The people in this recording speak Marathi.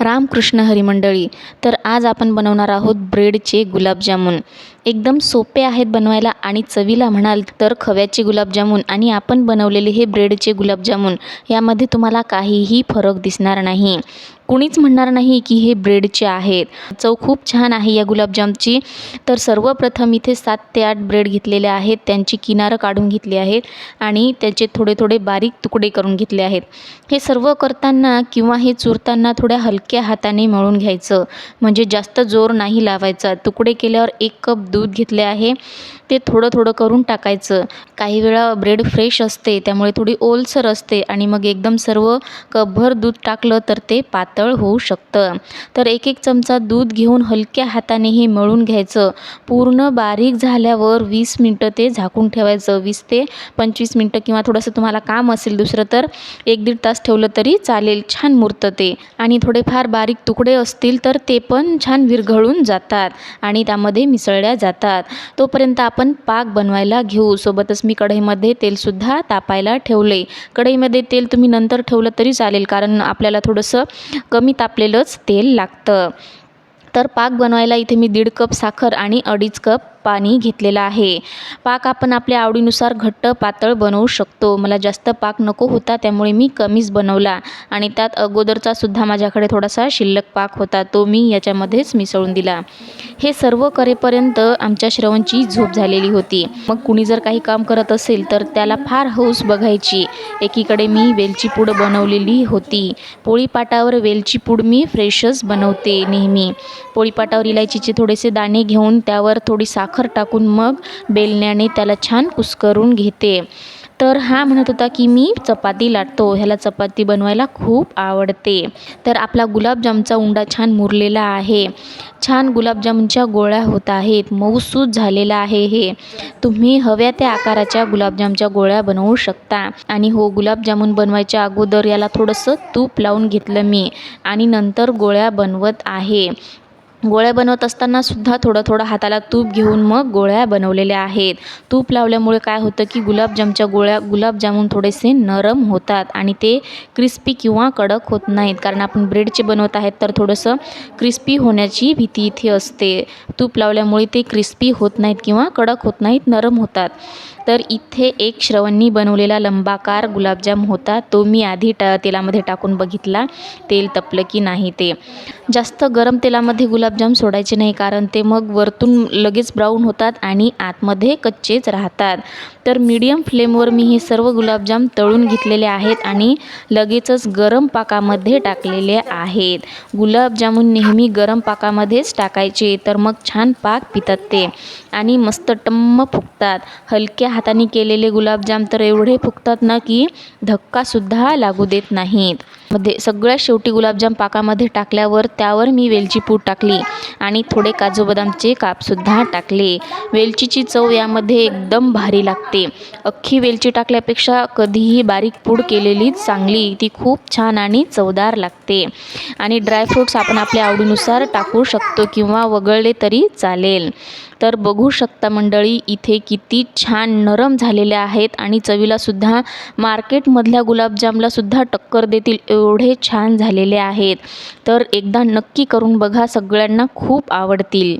रामकृष्ण हरिमंडळी. तर आज आपण बनवणार आहोत ब्रेडचे गुलाबजामुन. एकदम सोपे आहेत बनवायला आणि चवीला म्हणाल तर खव्याचे गुलाबजामुन आणि आपण बनवलेले हे ब्रेडचे गुलाबजामुन. यामध्ये तुम्हाला काहीही फरक दिसणार नाही. कुणीच म्हणणार नाही की हे ब्रेडचे आहेत. चव खूप छान आहे या गुलाबजामची. तर सर्वप्रथम इथे सात ते आठ ब्रेड घेतलेले आहेत. त्यांची किनारं काढून घेतली आहेत आणि त्याचे थोडे थोडे बारीक तुकडे करून घेतले आहेत. हे सर्व करताना किंवा हे चुरताना थोड्या हलक्या हाताने मळून घ्यायचं. म्हणजे जास्त जोर नाही लावायचा. तुकडे केल्यावर एक कप दूध घेतले आहे. ते थोडं थोडं करून टाकायचं. काही वेळा ब्रेड फ्रेश असते त्यामुळे थोडी ओलसर असते आणि मग एकदम सर्व कपभर दूध टाकलं तर ते पात पातळ होऊ शकतं. तर एक एक चमचा दूध घेऊन हलक्या हाताने हे मळून घ्यायचं. पूर्ण बारीक झाल्यावर वीस मिनटं ते झाकून ठेवायचं. वीस ते पंचवीस मिनटं किंवा थोडंसं तुम्हाला काम असेल दुसरं तर एक दीड तास ठेवलं तरी चालेल. छान मुरतं ते. आणि थोडेफार बारीक तुकडे असतील तर ते पण छान विरघळून जातात आणि त्यामध्ये मिसळल्या जातात. तोपर्यंत आपण पाक बनवायला घेऊ. सोबतच मी कढईमध्ये तेलसुद्धा तापायला ठेवले. कढईमध्ये तेल तुम्ही नंतर ठेवलं तरी चालेल. कारण आपल्याला थोडंसं कमी तापलेलंच तेल लागतं. तर पाक बनवायला इथे मी दीड कप साखर आणि अडीच कप पाणी घेतलेलं आहे. पाक आपण आपल्या आवडीनुसार घट्ट पातळ बनवू शकतो. मला जास्त पाक नको होता त्यामुळे मी कमीच बनवला. आणि त्यात अगोदरचा सुद्धा माझ्याकडे थोडासा शिल्लक पाक होता तो मी याच्यामध्येच मिसळून दिला. हे सर्व करेपर्यंत आमच्या श्रवणची झोप झालेली होती. मग कुणी जर काही काम करत असेल तर त्याला फार हौस बघायची. एकीकडे मी वेलची पूड बनवलेली होती. पोळीपाटावर वेलची पूड मी फ्रेशच बनवते नेहमी. पोळीपाटावर इलायचीचे थोडेसे दाणे घेऊन त्यावर थोडी साखर टाकून मग बेलण्याने त्याला छान कुस्करून घेते. तर हा म्हणत होता की मी चपाती लाटतो ह्याला चपाती बनवायला खूप आवडते. तर आपला गुलाबजामचा उंडा छान मुरलेला आहे. छान गुलाबजामुनच्या गोळ्या होत आहेत मऊसूत झालेला आहे हे. तुम्ही हव्या त्या आकाराच्या गुलाबजामच्या गोळ्या बनवू शकता. आणि हो गुलाबजामुन बनवायच्या अगोदर याला थोडंसं तूप लावून घेतलं मी. आणि नंतर गोळ्या बनवत आहे. गोळ्या बनवत असताना सुद्धा थोडं थोडं हाताला तूप घेऊन मग गोळ्या बनवलेल्या आहेत. तूप लावल्यामुळे काय होतं की गुलाबजामच्या गोळ्या गुलाबजामून थोडेसे नरम होतात आणि ते क्रिस्पी किंवा कडक होत नाहीत. कारण आपण ब्रेडचे बनवत आहेत तर थोडंसं क्रिस्पी होण्याची भीती इथे असते. तूप लावल्यामुळे ते क्रिस्पी होत नाहीत किंवा कडक होत नाहीत नरम होतात. तर इथे एक श्रवणनी बनवलेला लंबाकार गुलाबजाम होता. तो मी आधी टा तेलामध्ये टाकून बघितला. तेल तपलं की नाही ते. जास्त गरम तेलामध्ये गुलाबजाम सोडायचे नाही कारण ते मग वरतून लगेच ब्राऊन होतात आणि आतमध्ये कच्चेच राहतात. तर मीडियम फ्लेमवर मी हे सर्व गुलाबजाम तळून घेतलेले आहेत आणि लगेचच गरम पाकामध्ये टाकलेले आहेत. गुलाबजामून नेहमी गरम पाकामध्येच टाकायचे तर मग छान पाक पितात ते आणि मस्त टम्म फुगतात. हलक्या हाताने केलेले गुलाबजाम तर एवढे फुगतात ना की धक्कासुद्धा लागू देत नाहीत. मध्ये सगळ्यात शेवटी गुलाबजाम पाकामध्ये टाकल्यावर त्यावर मी वेलची पूड टाकली आणि थोडे काजू बदामचे कापसुद्धा टाकले. वेलचीची चव यामध्ये एकदम भारी लागते. अख्खी वेलची टाकल्यापेक्षा कधीही बारीक पूड केलेलीच चांगली ती खूप छान आणि चवदार लागते. आणि ड्रायफ्रूट्स आपण आपल्या आवडीनुसार टाकू शकतो किंवा वगळले तरी चालेल. तर बघू शकता मंडळी इथे किती छान नरम झालेल्या आहेत आणि चवीलासुद्धा मार्केटमधल्या गुलाबजामलासुद्धा टक्कर देतील एवढे छान झालेले आहेत. तर एकदा नक्की करून बघा सगळ्यांना खूप आवडतील.